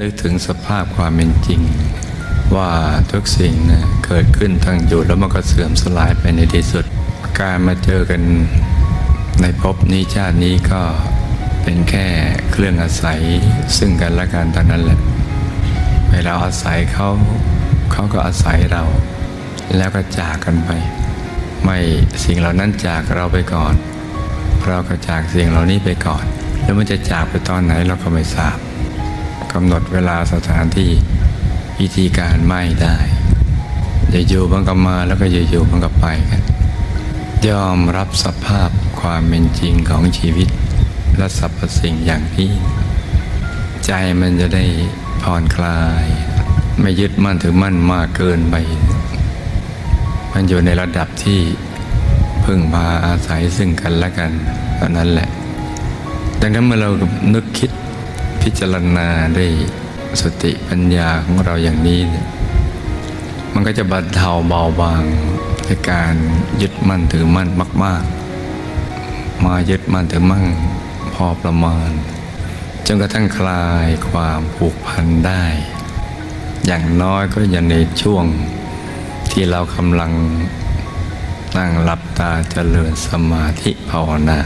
นึกถึงสภาพความเป็นจริง ว่าทุกสิ่งนะเกิดขึ้นทั้งอยู่แล้วมันก็เสื่อมสลายไปในที่สุด การมาเจอกันในภพนี้ชาตินี้ก็เป็นแค่เครื่องอาศัยซึ่งกันและกันเท่านั้นแหละเวลาอาศัยเขาเขาก็อาศัยเรา แล้วก็จากกันไป ไม่สิ่งเหล่านั้นจากเราไปก่อน เราก็จากสิ่งเหล่านี้ไปก่อน แล้วมันจะจากไปตอนไหนเราก็ไม่ทราบ กำหนดเวลาสถานที่วิธีการไม่ได้อยู่มันก็มาแล้วก็อยู่มันก็ไปกันยอมรับสภาพความเป็นจริงของชีวิต และสรรพสิ่งอย่างนี้ใจมันจะได้ผ่อนคลาย ไม่ยึดมั่นถือมั่นมากเกินไป มันอยู่ในระดับที่พึ่งพาอาศัยซึ่งกันและกันเท่านั้นแหละดังนั้นเมื่อเรานึกคิด พิจารณาด้วยสติปัญญาของเราอย่างนี้ มันก็จะบรรเทาเบาบางในการยึดมั่นถือมั่นมาก ๆ มายึดมั่นถือมั่นพอประมาณจนกระทั่งคลายความผูกพันได้ อย่างน้อยก็อย่าในช่วงที่เรากำลังนั่งหลับตาเจริญสมาธิภาวนา